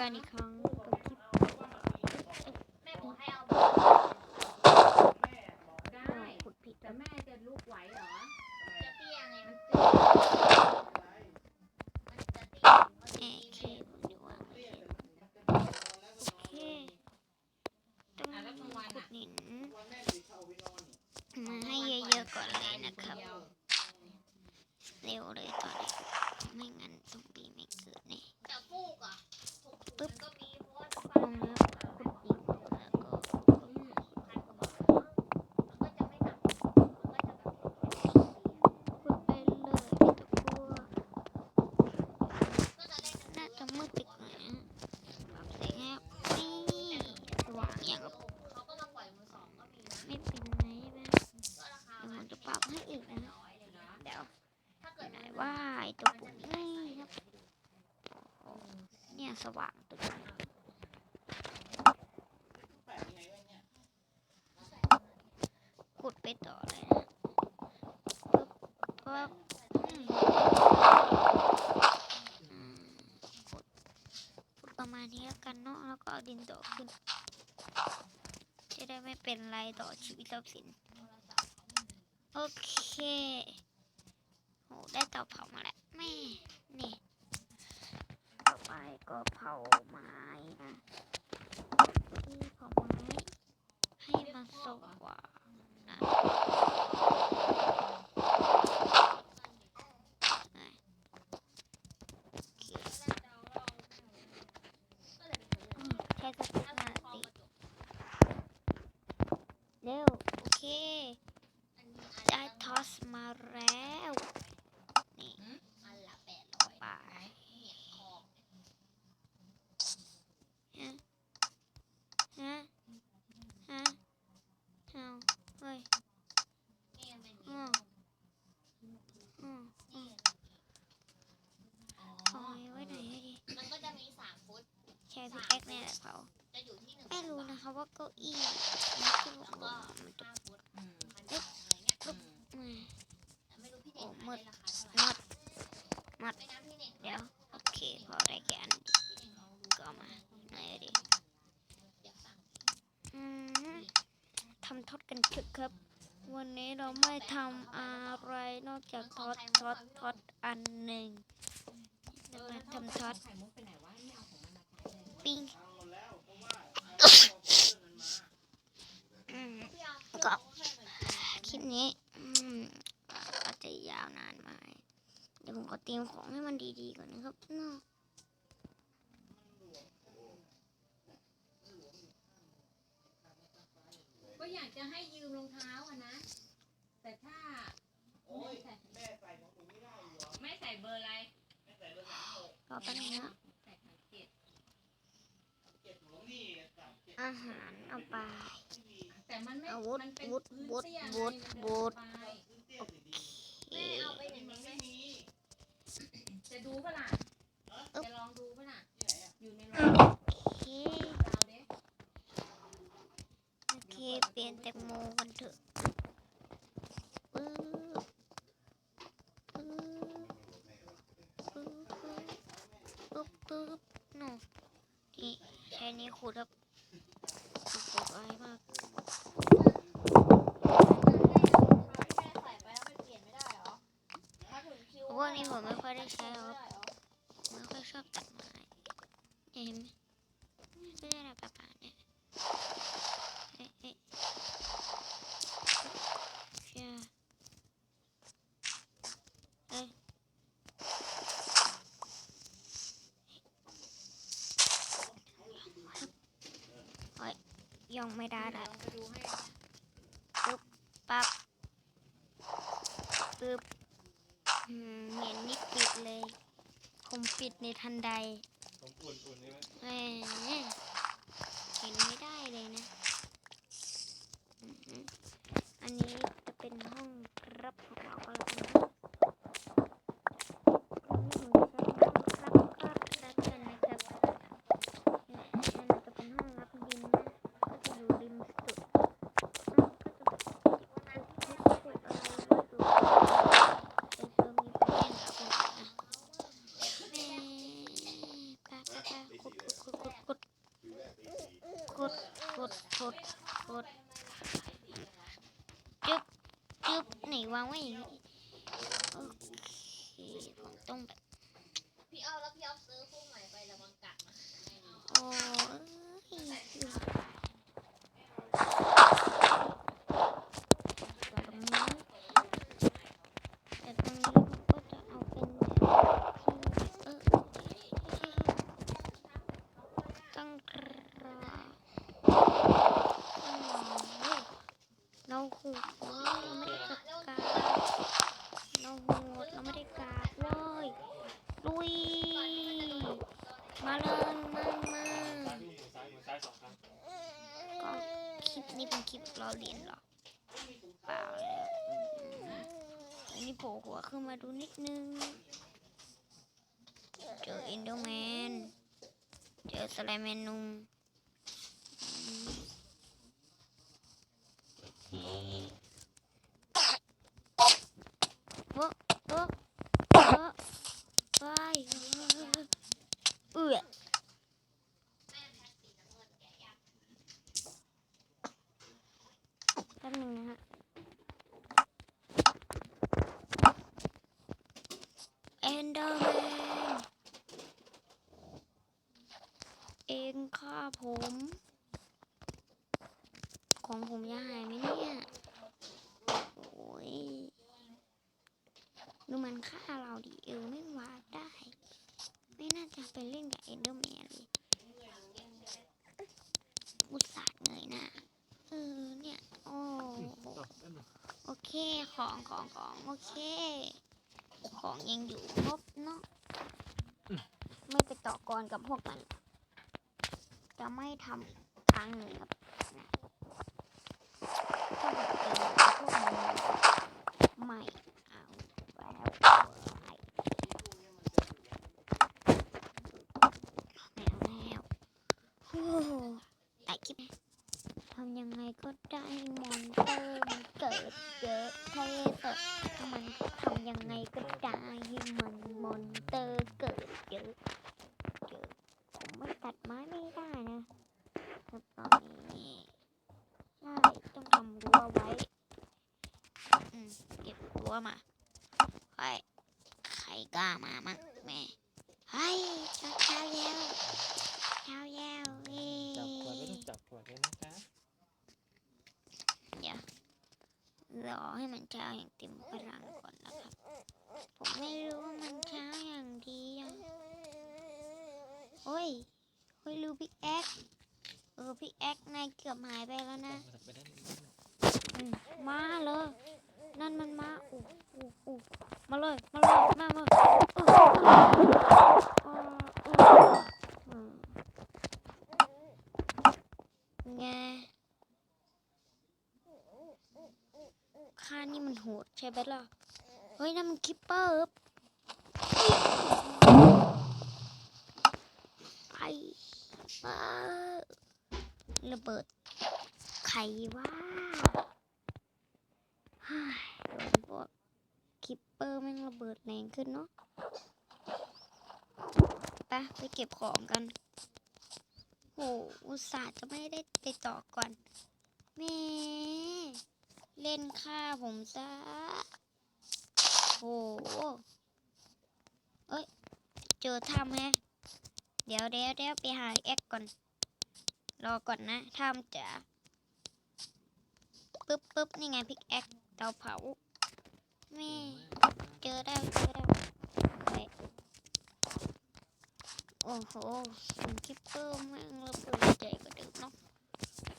กันอีกครั้งกับคลิป แม่บอกให้เอา ได้ ขุดผิด แต่แม่จะลุกไหวเหรอ จะเตี้ยไงมัน เตี้ย มันจะเตี้ยมัน แอ ดี เค ไง ผมดีว่าโอเคต้อง อะแล้วกลางวัน ขุ อะ ดหินมาให้เยอะๆก่อนเลยนะครับ เร็วเลยตอนนี้ไม่งั้นซอมบี้ไม่เกิดแน่ แต่ฟูกอะถูกถูกมันก็มีเพราะว่า ขุด ฟั ล น งแล้วขุดอีกแล้วก็ พันกว่าบาทเนาะมันก็จะไม่หนักมันก็จะแบบ ขุดไปเลยไม่ต้องกลัว ก็จะได้ น่าจะมืดไปกว่านะปรับแสงให้นี่สว่างอย่างกับ เขาก็มาปล่อยมือสองก็มีนะ ไม่เป็นไรใช่ไหม ก็ราคา เดี๋ยว มั ผ น มจะปรับให้อีกนะ น้อยเลยนะ เดี๋ยว ถ้าเกิด ไหน มัน ว่าไอ้ตัวปุ่มนี่ครับโอ้โห เนี่ยสว่างตัวนี้ขุดไปต่อเลยปึ๊บปึ๊บอืมขุดขุดประมาณนี้กันเนาะแล้วก็เอาดินต่อขึ้น จะได้ไม่เป็นไรต่อชีวิตทรัพย์สิน โอเคโหได้เตาเผามาแล้วแม่นี่ ไปก็เผาไม้นะที่เผาไม้ให้มันสว่างนะโอเคอืมแค่จะสิบนาทีเร็ว โอเค ได้ทอสมาแล้ว นี่ อันละแปดร้อย ไป เห็ดคอก ฮะ ฮะ ฮะเอาเฮ้ย เนี่ยเป็น อืมอืมอืม อ๋อ เอาไว้ไหนให้ดี มันก็จะมีสามฟุต แชร์พิกแอคเนี่ยแหละเผา จะอยู่ที่หนึ่ง ไม่รู้ พั นบาะคะว่าเก้าอี้มันขึ้นลแล้วงก็มันจะห้าฟุตอืมพันบาทอะไรเงี้ยอืมอืมแต่ไม่รู้พี่เด็กโอ้มืดไม่หมดไม่นะพี่เด็กเดี๋ยวโอเคพอได้แค่อันก็มาไหนดิเดี๋ยวสั่งอืมทำทอดกันเถอะครับ วันนี้เราไม่ทำอะไรนอกจากทอดทอดทอดอันหนึ่งจะมาทำทอดปไหนวะไม่เอาของมันมาใช้เลย ปิ้งอืม พี่เอา ก็ให้เหมือนกันคลิปนี้อืมอาจจะยาวนานไหมเดี๋ยวผมขอเตรียมของให้มันดีๆก่อนนะครับเนาะก็อยากจะให้ยืมรองเท้าอะนะ แต่ถ้าไม่ใส่ไม่ใส่เบอร์อะไรรอแป๊บนึงนะใส่ขาเจ็ดอาหารเอาไปแต่ มันไม่อาวุธมันเป็นวุธพื้นวุธเตี้ยไงวุธมันวุเดินธไปโอเคแม่เอาไปอย่างนี้ไหมจะดูปะล่ะอึ๊บจะลองดูปะล่ะอยู่ในรถโอเคเราเด้โอเคเปลี่ยนแตงโมกันเถอะปึ๊บปึ๊บปึ๊บปึ๊บปึ๊บหนูนี่ใช้นี้ขูดครับขูดขูดอะไรมาก แม่ใส่ไปแล้วมันเปลี่ยนไม่ได้เหรอถ้าถึงคิว พวกนี้ผมไม่ค่อยได้ใช้หรอก ไม่ได้เหรอ ไม่ค่อยชอบตัดไม้ เห็นไหมไม่ได้รับประทานเนี่ยเอ๊ะเอ๊ะเชื่อเอ้ยโอ้ยยังไม่ได้ละองไปดูให้ปั๊บปึ๊บอืมเห็นนี่ปิดเลย ผมปิดในทันใด ผมอุ่นๆนี่ไหมแหมเห็นไม่ได้เลยนะอือหืออันนี้จะเป็นห้องรับของเราก็แล้วกันนะตรงนี้ผมจะใช้ห้องรับก็แล้วกันนะครับเนี่ยอันนั้นจะเป็นห้องรับดินนะก็จะอยู่ริมสุดอ้าวก็จะขุดขุดขุดอะไรไว้ดูแต่เธอมีแป้งครับผมนะแหม่ปะปะปะขุดขุดขุด วางไว้อย่างนี้โอเคผมต้องแบบพี่เอาแล้วพี่เอาซื้อคู่ใหม่ไประวังกัดนะโอ้ยตรงนี้แต่ตรงนี้ก็จะเอาเป็นแบบที่เออต้องรอต้องรอเราหูว้าวเราไม่ได้กากาเราโหดเราไม่ได้กากเว้ยลุย มาเลยมามา ซ้ายมือซ้ายมือซ้ายสองครั้ง ก็คลิปนี้เป็นคลิปล้อเลียนเหรอ เปล่าเลยี้โผล่หัวขึ้นมาดูนิดนึง เจออินโดแมน เจอสไลแมนนุ่มอืมโอ้โอ้โอ้ไปเอื้อ แป๊บนึงนะฮะเอนเดอร์แมนเองฆ่าผม ของผมจะหายไหมเนี่ย โอ้ย ดูมันฆ่าเราดิเอวไม่วาดได้ ไม่น่าจะไปเล่นกับเอนเดอร์แมนเลยอุตส่าห์เงยหน้าเออเนี่ยโอ้โอเคของของของโอเค ของยังอยู่ครบเนาะไม่ไปต่อกรกับพวกมัน จะไม่ทำครั้งหนึ่งครับนะถ้าผมเจอพวกมันไม่เอาแล้วไม่ไม่เอาแล้วโอ้โหแต่คลิป ทำยังไงก็ได้ให้มอนเตอร์มันเกิ ดเยอะเทเตอร์มันทำยังไงก็ได้ให้มันมอนเตอร์เกิดเยอะเยอะผมไม่ตัดไม้ไม่ได้นะตอนนี้ใช่ต้องทำรั้วไว้เก็บรั้วมาใครใครกล้ามามั่งแม่เฮ้ยเช้าเช้าแล้วเช้าแล้วเอ้ จับขวดไม่ต้องจับขวดเลยนะจ๊ะ รอให้มันเช้าอย่างเต็มพลังก่อนนะครับ ผมไม่รู้ว่ามันเช้าอย่างดีอะโอ้ยโอ้ยรู้พี่แอ๊กเออพี่แอ๊กนายเกือบหายไปแล้วนะมอืมมาเลย นั่นมันมาอู้อู้อู้มาเลย มาเลย มามาอู้อู้อู้อืมไงข้านี่มันโหดใช่ไหมล่ะ เฮ้ยนั่นมันคิปเปอร์ไอ้ มาระเบิดใครวะเฮ้ยโดนพวกคิปเปอร์แม่งระเบิดแรงขึ้นเนาะไปไปเก็บของกันโหอุตส่าห์จะไม่ได้ไปต่อก่อนแม่เล่นฆ่าผมซะโหเอ้ย เจอถ้ำแฮะ เดี๋ยวเดี๋ยวเดี๋ยวไปหาแอ็กก่อน รอก่อนนะถ้ำจะปึ๊บปึ๊บนี่ไงพิกแอ็กเตาเผาแม่เจอแล้วเจอแล้วไปโอ้โหมันคิปเปอร์แม่งระเบิดใหญ่กว่าเดิมเนาะ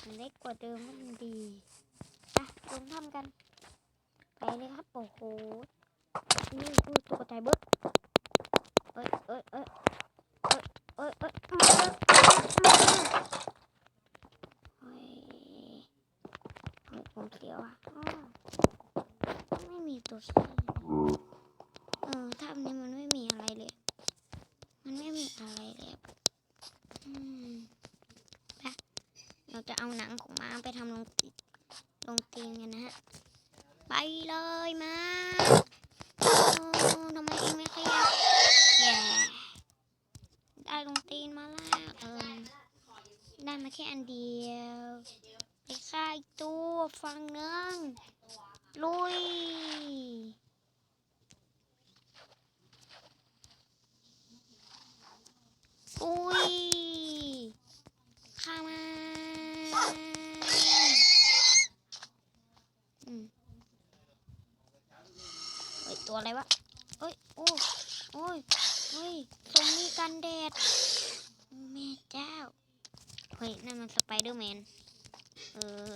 มันเล็กกว่าเดิมมันดีอะลงทำกัน ไปเลยครับ โอ้โห นี่คือตัวใจเบิดเอ้ยเอ้ยเอ้ย อ้ยเอ้ยเอ้ยมาเลยมาเลยเฮ้ยเฮ้ยผมเสียวอะอ้อไม่มีตัวเสียออถ้ำนี้มันไม่มีอะไรเลย มันไม่มีอะไรเลยอะอืมไปเราจะเอาหนังของม้าไปทำลงตีลงตีนกันนะฮะ ไปเลยมาโอ้ทำไมเองไม่ขยับแย่ได้ลง ตีนมาแล้วเออได้มาแค่อันเดียวไปฆ่าอีกตัวฟังเนื้องลุยอุ้ยข้ามาอืมตัวอะไรวะ เอ้ย โอ้โอ้ยเฮ้ยทรงนี้กันแดดแม่เจ้า เฮ้ย นั่นมันสไปเดอร์แมน เออ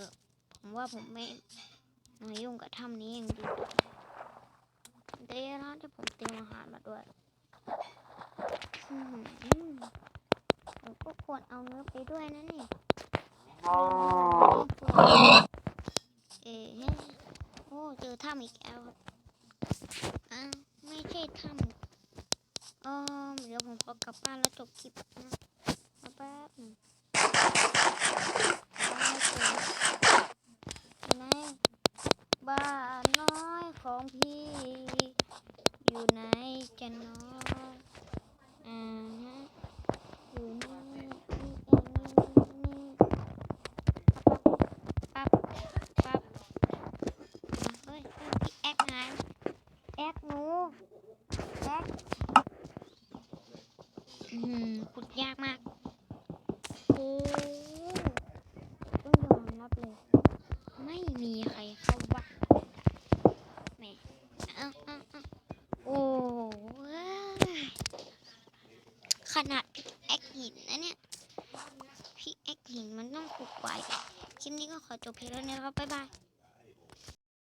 ผมว่าผมไม่มายุ่งกับถ้ำนี้อย่างดีเดี๋ยวนะที่ผมเตรียมอาหารมาด้วยอืมผมก็ควรเอาเนื้อไปด้วยนะนี่เอ๊ะโอ้ เจอถ้ำอีกแล้วครับอ้าวไม่ใช่ถ้ำเออเดี๋ยวผมขอกลับบ้านแล้วจบคลิปนะแป๊บหนึงบ้านไม่เจอไหนบ้านน้อยของพี่ อยู่ไหนจะน้อยอ่าฮะอยู่นี่นี่เองนี่นี่ปั๊บปั๊บปั๊บเฮ้ยเฮ้ยพี่แอ๊กหายแอ๊กหนูแอ๊กอืมขุดยากมาก โอ้ต้องยอมรับเลย ไม่มีใครเข้าวัดแหม่เอ้าเอ้าเอ้าโอ้ว้ายขนาดพิกแอคหินนะเนี่ยพิกแอคหินมันต้อง ขอจบเพลงเท่านี้นะครับบ๊ายบาย